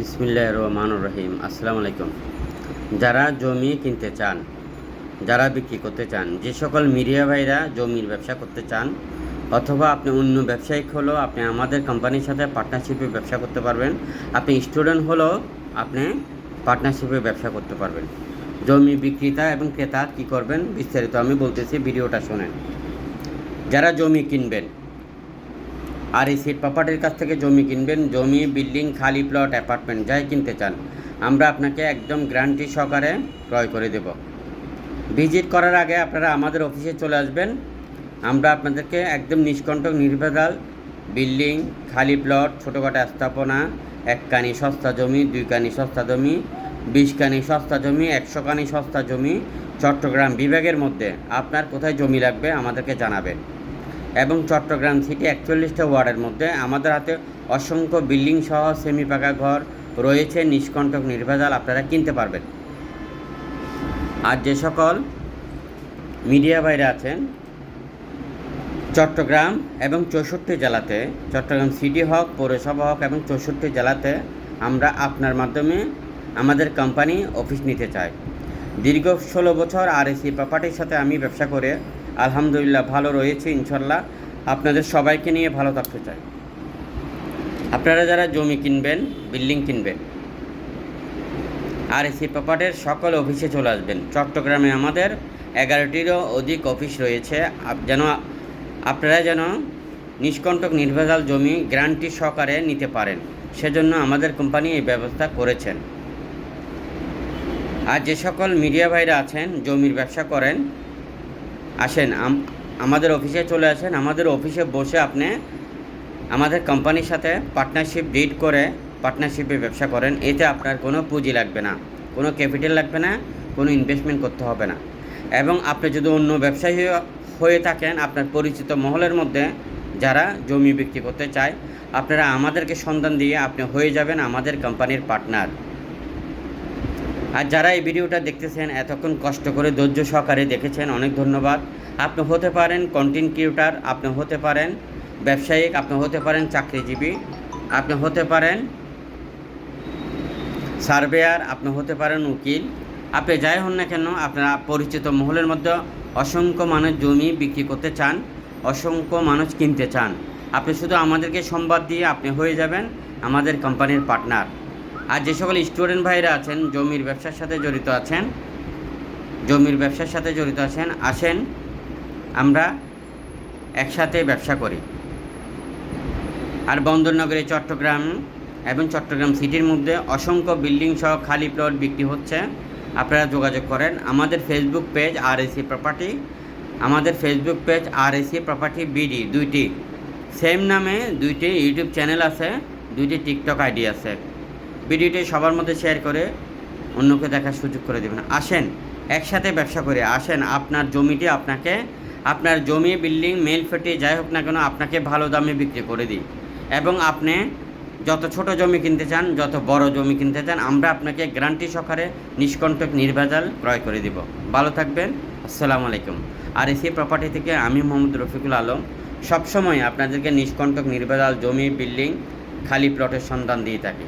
বিসমিল্লাহ রহমান রহিম। আসসালামু আলাইকুম। যারা জমি কিনতে চান, যারা বিক্রি করতে চান, যে সকল মিডিয়া ভাইরা জমির ব্যবসা করতে চান, অথবা আপনি অন্য ব্যবসায়িক হলেও আপনি আমাদের কোম্পানির সাথে পার্টনারশিপে ব্যবসা করতে পারবেন, আপনি স্টুডেন্ট হলেও আপনি পার্টনারশিপে ব্যবসা করতে পারবেন। জমি বিক্রেতা এবং ক্রেতা কী করবেন, বিস্তারিত আমি বলতেছি, ভিডিওটা শোনেন। যারা জমি কিনবেন আর এই সিট প্রপার্টির কাছ থেকে জমি কিনবেন, জমি বিল্ডিং খালি প্লট অ্যাপার্টমেন্ট যাই কিনতে চান, আমরা আপনাকে একদম গ্যারান্টি সহকারে ক্রয় করে দেব। ভিজিট করার আগে আপনারা আমাদের অফিসে চলে আসবেন। আমরা আপনাদেরকে একদম নিষ্কণ্টক, নির্ভেজাল বিল্ডিং খালি প্লট ছোটোখাটো স্থাপনা এক কানি সস্তা জমি দুই কানি সস্তা জমি বিশ কানি সস্তা জমি একশো কানি সস্তা জমি, চট্টগ্রাম বিভাগের মধ্যে আপনার কোথায় জমি লাগবে আমাদেরকে জানাবেন। এবং চট্টগ্রাম সিটি একচল্লিশটা ওয়ার্ডের মধ্যে আমাদের হাতে অসংখ্য বিল্ডিং সহ সেমি পাকা ঘর রয়েছে, নিষ্কণ্টক নির্ভেজাল, আপনারা কিনতে পারবেন। আর যে সকল মিডিয়া বাইরে আছেন, চট্টগ্রাম এবং চৌষট্টি জেলাতে, চট্টগ্রাম সিটি হোক, পৌরসভা হোক এবং চৌষট্টি জেলাতে আমরা আপনার মাধ্যমে আমাদের কোম্পানি অফিস নিতে চাই। দীর্ঘ ষোলো বছর আর এসি প্রপার্টির সাথে আমি ব্যবসা করে আলহামদুলিল্লাহ ভালো রয়েছে, ইনশাল্লাহ। আপনাদের সবাইকে নিয়ে ভালো থাকতে চাই। আপনারা যারা জমি কিনবেন, বিল্ডিং কিনবেন আর এসি প্রপার্টির সকল অফিসে চলে আসবেন। চট্টগ্রামে আমাদের এগারোটিরও অধিক অফিস রয়েছে। যেন আপনারা যেন নিষ্কণ্টক নির্ভেজাল জমি গ্যারান্টি সহকারে নিতে পারেন। সেজন্য আমাদের কোম্পানি এই ব্যবস্থা করেছেন। আর যে সকল মিডিয়া ভাইরা আছেন, জমির ব্যবসা করেন আসেন আমাদের অফিসে চলে আসেন। আমাদের অফিসে বসে আপনি আমাদের কোম্পানির সাথে পার্টনারশিপ ডিড করে পার্টনারশিপে ব্যবসা করেন। এতে আপনার কোনো পুঁজি লাগবে না, কোনো ক্যাপিটাল লাগবে না, কোনো ইনভেস্টমেন্ট করতে হবে না। এবং আপনি যদি অন্য ব্যবসায়ী হয়ে- থাকেন, আপনার পরিচিত মহলের মধ্যে যারা জমি বিক্রি করতে চায়, আপনারা আমাদেরকে সন্ধান দিয়ে আপনি হয়ে যাবেন আমাদের কোম্পানির পার্টনার আর যারা এই ভিডিওটা দেখতেছেন, এতক্ষণ কষ্ট করে ধৈর্য সহকারে দেখেছেন, অনেক ধন্যবাদ। আপনি হতে পারেন কন্টেন্ট ক্রিয়েটার আপনি হতে পারেন ব্যবসায়িক, আপনি হতে পারেন চাকরিজীবী, আপনি হতে পারেন সার্ভেয়ার, আপনি হতে পারেন উকিল। আপনি যাই হন না কেন, আপনারা পরিচিত মহলের মধ্যে অসংখ্য মানুষ জমি বিক্রি করতে চান, অসংখ্য মানুষ কিনতে চান। আপনি শুধু আমাদেরকে সংবাদ দিয়ে আপনি হয়ে যাবেন, আমাদের কোম্পানির পার্টনার আর যে সকল স্টুডেন্ট ভাইরা আছেন, জমির ব্যবসার সাথে জড়িত আছেন, জমির ব্যবসার সাথে জড়িত আছেন, আসেন, আমরা একসাথে ব্যবসা করি। আর বন্দরনগরে চট্টগ্রাম এবং চট্টগ্রাম সিটির মধ্যে অসংখ্য বিল্ডিং সহ খালি প্লট বিক্রি হচ্ছে। আপনারা যোগাযোগ করেন। আমাদের Facebook page R AC property আমাদের Facebook page R AC property BD দুইটি। সেম নামে দুইটি ইউটিউব চ্যানেল আছে, দুইটি টিকটক আইডি আছে। ভিডিওটি সবার মধ্যে শেয়ার করে অন্যকে দেখার সুযোগ করে দেবেন। আসেন, একসাথে ব্যবসা করে, আসেন, আপনার জমিটি আপনাকে, আপনার জমি, বিল্ডিং, মেল ফেটে, যাই হোক না কেন, আপনাকে ভালো দামে বিক্রি করে দিই। এবং আপনি যত ছোট জমি কিনতে চান, যত বড় জমি কিনতে চান, আমরা আপনাকে গ্যারান্টি সহকারে নিষ্কণ্টক নির্ভেজাল ক্রয় করে দিব। ভালো থাকবেন, আসসালামু আলাইকুম। আর এসি প্রপার্টি থেকে আমি মোহাম্মদ রফিকুল আলম, সবসময় আপনাদেরকে নিষ্কণ্টক নির্ভেজাল জমি, বিল্ডিং, খালি প্লটের সন্ধান দিয়ে থাকি।